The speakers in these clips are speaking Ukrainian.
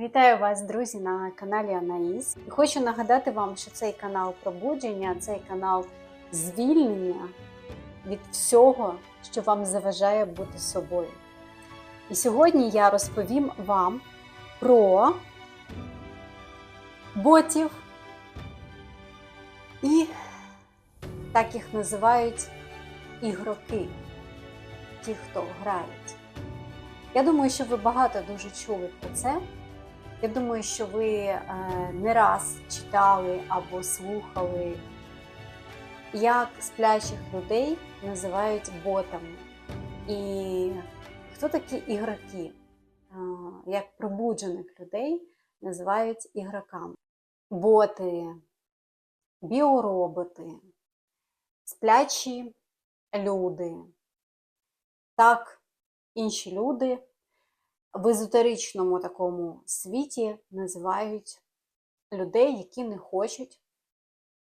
Вітаю вас, друзі, на каналі Анаїс. І хочу нагадати вам, що цей канал пробудження, цей канал звільнення від всього, що вам заважає бути собою. І сьогодні я розповім вам про ботів і так їх називають ігроки, ті, хто грають. Я думаю, що ви багато дуже чули про це. Я думаю, що ви е, не раз читали або слухали, як сплячих людей називають ботами. І хто такі ігроки? Е, Як пробуджених людей називають ігроками. Боти, біороботи, сплячі люди. Так, інші люди в езотеричному такому світі називають людей, які не хочуть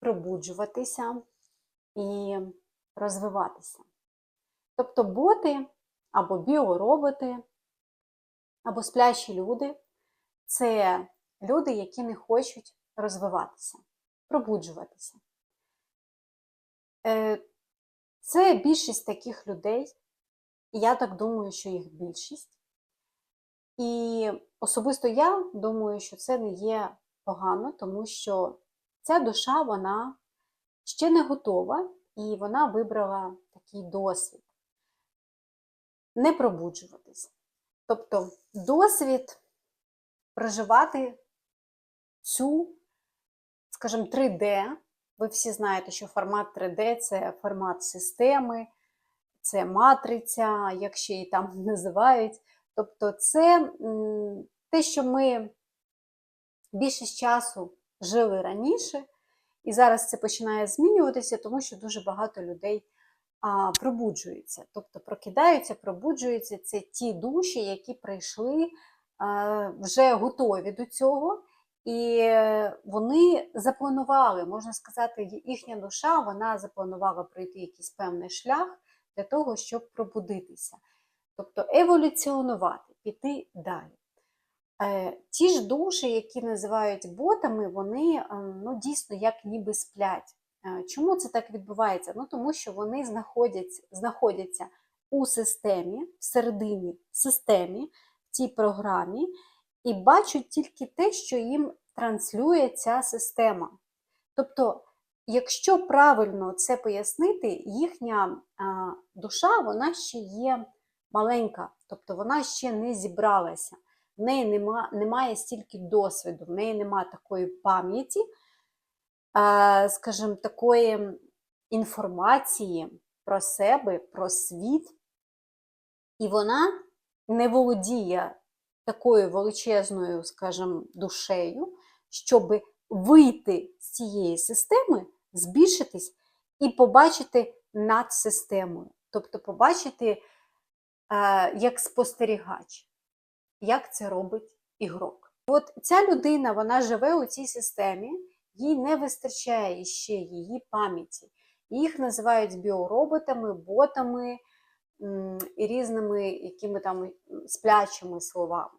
пробуджуватися і розвиватися. Тобто боти або біороботи, або сплячі люди це люди, які не хочуть розвиватися, пробуджуватися. Е, Це більшість таких людей, і я так думаю, що їх більшість. І особисто я думаю, що це не є погано, тому що ця душа вона ще не готова, і вона вибрала такий досвід не пробуджуватись. Тобто досвід проживати цю, скажімо, 3D. Ви всі знаєте, що формат 3D це формат системи, це матриця, як ще її там називають. Тобто, це те, що ми більшість часу жили раніше, і зараз це починає змінюватися, тому що дуже багато людей а, пробуджуються. Тобто прокидаються, пробуджуються це ті душі, які прийшли а, вже готові до цього. І вони запланували, можна сказати, їхня душа вона запланувала пройти якийсь певний шлях для того, щоб пробудитися. Тобто еволюціонувати, піти далі. Е, ті ж душі, які називають ботами, вони ну, дійсно як ніби сплять. Е, чому це так відбувається? Ну, Тому що вони знаходяться, знаходяться у системі, всередині системі, в цій програмі, і бачать тільки те, що їм транслює ця система. Тобто, якщо правильно це пояснити, їхня душа вона ще є маленька, тобто вона ще не зібралася, в неї нема, немає стільки досвіду, в неї немає такої пам'яті, скажімо, такої інформації про себе, про світ, і вона не володіє такою величезною, скажімо, душею, щоб вийти з цієї системи, збільшитись і побачити над системою. Тобто побачити як спостерігач, як це робить ігрок. От ця людина вона живе у цій системі, їй не вистачає ще її пам'яті. Їх називають біороботами, ботами і різними якими там сплячими словами.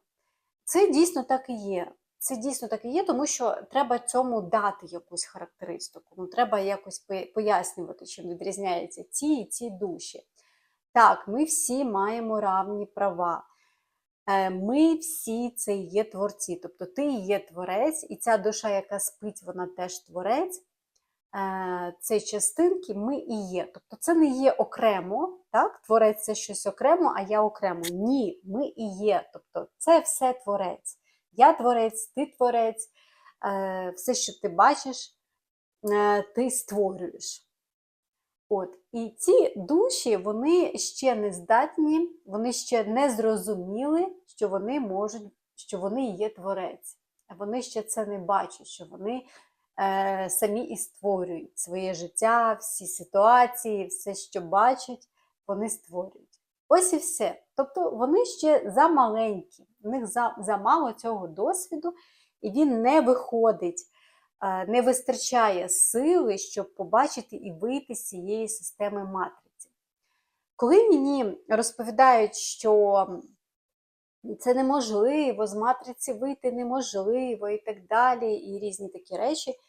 Це дійсно так і є. Це дійсно так і є, тому що треба цьому дати якусь характеристику. Ну, Треба якось пояснювати, чим відрізняються ці і ці душі. Так, ми всі маємо равні права. Е, ми всі це є творці. Тобто ти є творець, і ця душа, яка спить, вона теж творець. Е, це частинки ми і є. Тобто це не є окремо, так? творець це щось окремо, а я окремо. Ні, ми і є. Тобто це все творець. Я творець, ти творець, е, все, що ти бачиш, ти створюєш. От. І ці душі вони ще не здатні, вони ще не зрозуміли, що вони можуть, що вони є творець. Вони ще це не бачать, що вони е, самі і створюють своє життя, всі ситуації, все, що бачать, вони створюють. Ось і все. Тобто вони ще замаленькі, в них замало цього досвіду, і він не виходить не вистачає сили, щоб побачити і вийти з цієї системи матриці. Коли мені розповідають, що це неможливо, з матриці вийти неможливо і так далі, і різні такі речі.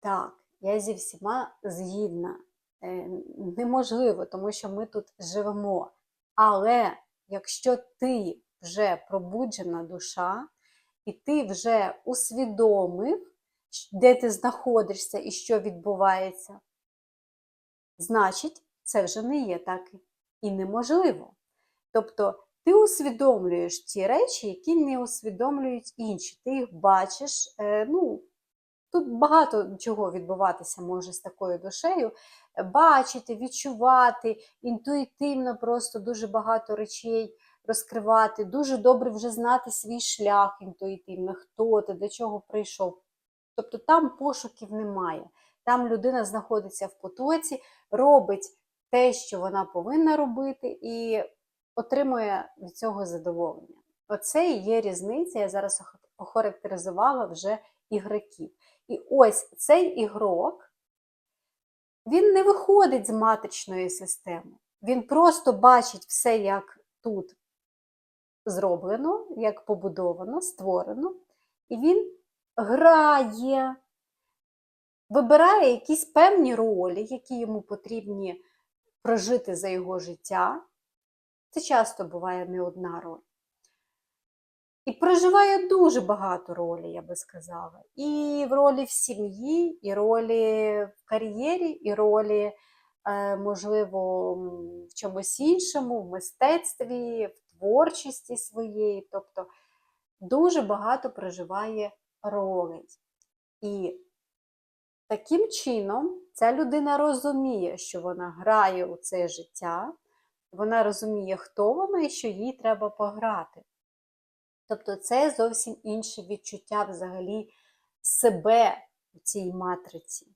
Так, я зі всіма згідна. Е, Неможливо, тому що ми тут живемо. Але якщо ти вже пробуджена душа, і ти вже усвідомив, де ти знаходишся і що відбувається, значить, це вже не є так і неможливо. Тобто ти усвідомлюєш ті речі, які не усвідомлюють інші. Ти їх бачиш. е, ну, Тут багато чого відбуватися може з такою душею. Бачити, відчувати, інтуїтивно просто дуже багато речей розкривати, дуже добре вже знати свій шлях інтуїтивно, хто ти, до чого прийшов. Тобто там пошуків немає. Там людина знаходиться в потоці, робить те, що вона повинна робити, і отримує від цього задоволення. Оце і є різниця. Я зараз охарактеризувала вже ігроків. І ось цей ігрок, він не виходить з матричної системи. Він просто бачить все, як тут зроблено, як побудовано, створено, і він грає, вибирає якісь певні ролі, які йому потрібні прожити за його життя. Це часто буває не одна роль. І проживає дуже багато ролей, я би сказала. І в ролі в сім'ї, і ролі в кар'єрі, і ролі, е, можливо, в чомусь іншому, в мистецтві, в творчості своєї. Тобто дуже багато проживає ролей. І таким чином ця людина розуміє, що вона грає у це життя, вона розуміє, хто вона і що їй треба пограти. Тобто це зовсім інше відчуття взагалі себе у цій матриці.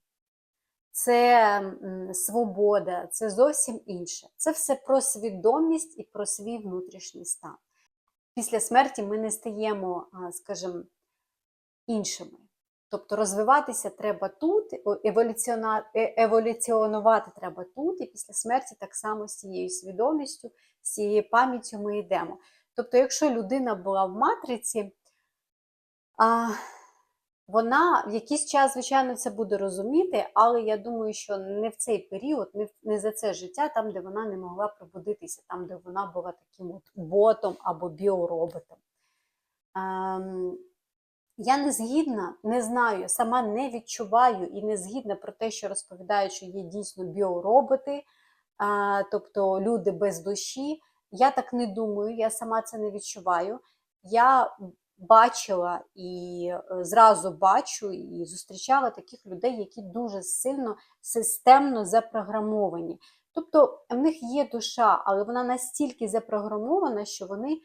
Це свобода, це зовсім інше. Це все про свідомість і про свій внутрішній стан. Після смерті ми не стаємо, скажімо, іншими. Тобто розвиватися треба тут, е, еволюціонувати треба тут, і після смерті так само з цією свідомістю, з цією пам'яттю ми йдемо. Тобто, якщо людина була в матриці, а, вона в якийсь час, звичайно, це буде розуміти, але я думаю, що не в цей період, не, за це життя, там, де вона не могла пробудитися, там, де вона була таким от ботом або біороботом. Я не згідна, не знаю, сама не відчуваю і не згідна про те, що розповідають, що є дійсно біороботи, а, тобто люди без душі. Я так не думаю, я сама це не відчуваю. Я бачила і е, зразу бачу і зустрічала таких людей, які дуже сильно системно запрограмовані. Тобто в них є душа, але вона настільки запрограмована, що вони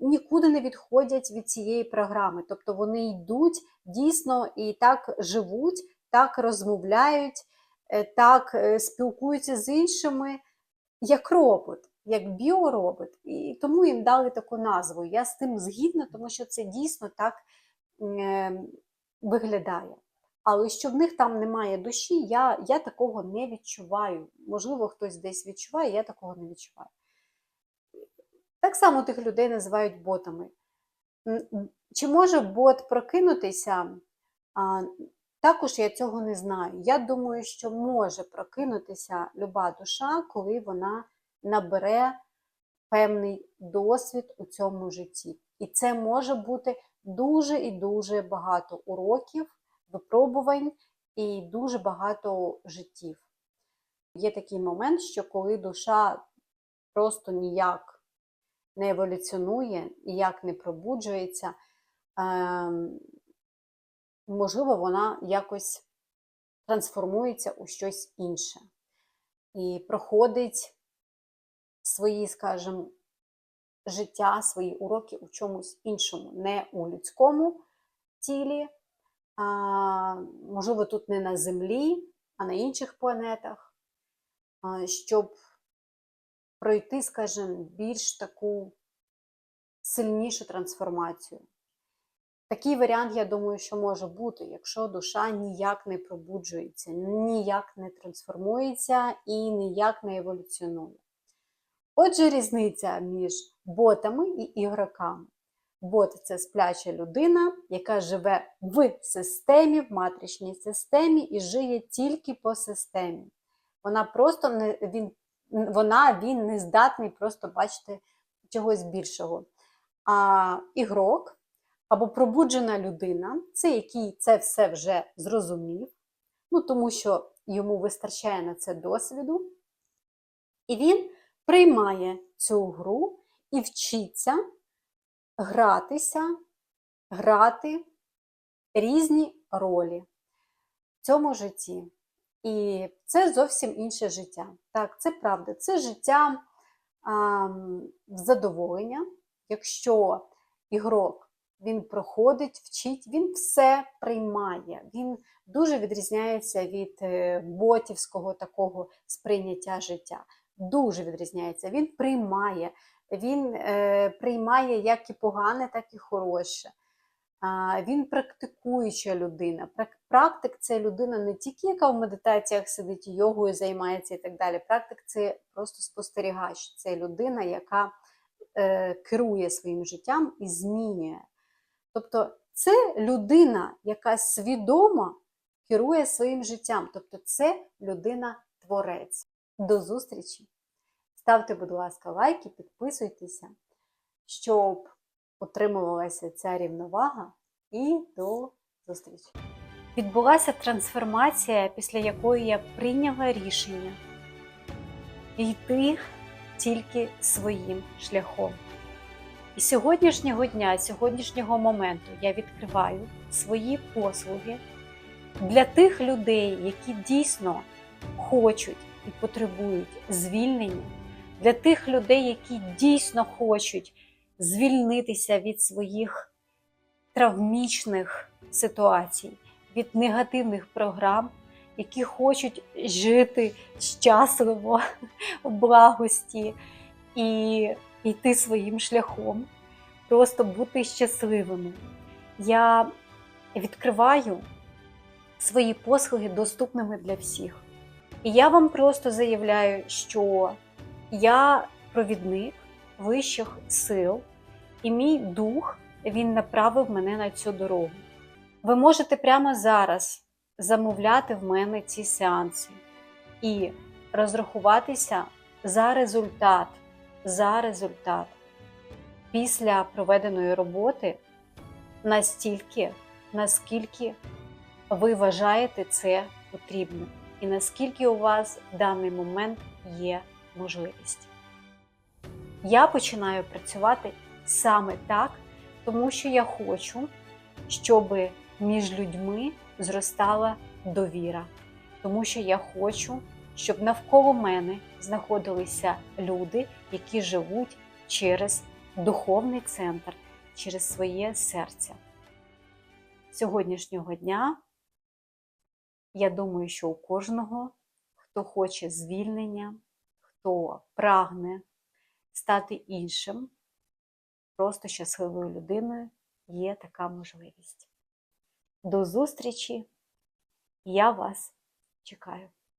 нікуди не відходять від цієї програми. Тобто вони йдуть дійсно і так живуть, так розмовляють, е, так е, спілкуються з іншими, як робот як біоробот, і тому їм дали таку назву. Я з тим згідна, тому що це дійсно так е, виглядає. Але що в них там немає душі, я, я такого не відчуваю. Можливо, хтось десь відчуває, я такого не відчуваю. Так само тих людей називають ботами. Чи може бот прокинутися? Також я цього не знаю. Я думаю, що може прокинутися люба душа, коли вона набере певний досвід у цьому житті. І це може бути дуже і дуже багато уроків, випробувань і дуже багато життів. Є такий момент, що коли душа просто ніяк не еволюціонує, ніяк не пробуджується, ем, можливо, вона якось трансформується у щось інше. І проходить свої, скажімо, життя, свої уроки у чомусь іншому, не у людському тілі, а, можливо, тут не на Землі, а на інших планетах, щоб пройти, скажімо, більш таку сильнішу трансформацію. Такий варіант, я думаю, що може бути, якщо душа ніяк не пробуджується, ніяк не трансформується і ніяк не еволюціонує. Отже, різниця між ботами і ігроками. Бот це спляча людина, яка живе в системі, в матричній системі і жиє тільки по системі. Вона просто не він, вона, він не здатний просто бачити чогось більшого. А ігрок або пробуджена людина, це який це все вже зрозумів, ну тому що йому вистачає на це досвіду, і він приймає цю гру і вчиться гратися, грати різні ролі в цьому житті. І це зовсім інше життя. Так, це правда, це життя а, задоволення, якщо ігрок він проходить, вчить, він все приймає. Він дуже відрізняється від е, ботівського такого сприйняття життя. Дуже відрізняється. Він приймає, він е, приймає як і погане, так і хороше. Він практикуюча людина. Практик це людина не тільки, яка в медитаціях сидить, йогою займається і так далі. Практик це просто спостерігач. Це людина, яка е, керує своїм життям і змінює. Тобто це людина, яка свідомо керує своїм життям. Тобто це людина-творець. До зустрічі! Ставте, будь ласка, лайки, підписуйтеся, щоб отримувалася ця рівновага. І до зустрічі! Відбулася трансформація, після якої я прийняла рішення йти тільки своїм шляхом. І сьогоднішнього дня, сьогоднішнього моменту я відкриваю свої послуги для тих людей, які дійсно хочуть і потребують звільнення, для тих людей, які дійсно хочуть звільнитися від своїх травмічних ситуацій, від негативних програм, які хочуть жити щасливо в благості і йти своїм шляхом, просто бути щасливими. Я відкриваю свої послуги доступними для всіх. І я вам просто заявляю, що я провідник вищих сил, і мій дух він направив мене на цю дорогу. Ви можете прямо зараз замовляти в мене ці сеанси і розрахуватися за результат, за результат після проведеної роботи настільки, наскільки ви вважаєте це потрібним, і наскільки у вас в даний момент є можливість. Я починаю працювати саме так, тому що я хочу, щоб між людьми зростала довіра, тому що я хочу, щоб навколо мене знаходилися люди, які живуть через духовний центр, через своє серце. Сьогоднішнього дня я думаю, що у кожного, хто хоче звільнення, хто прагне стати іншим, просто щасливою людиною, є така можливість. До зустрічі! Я вас чекаю.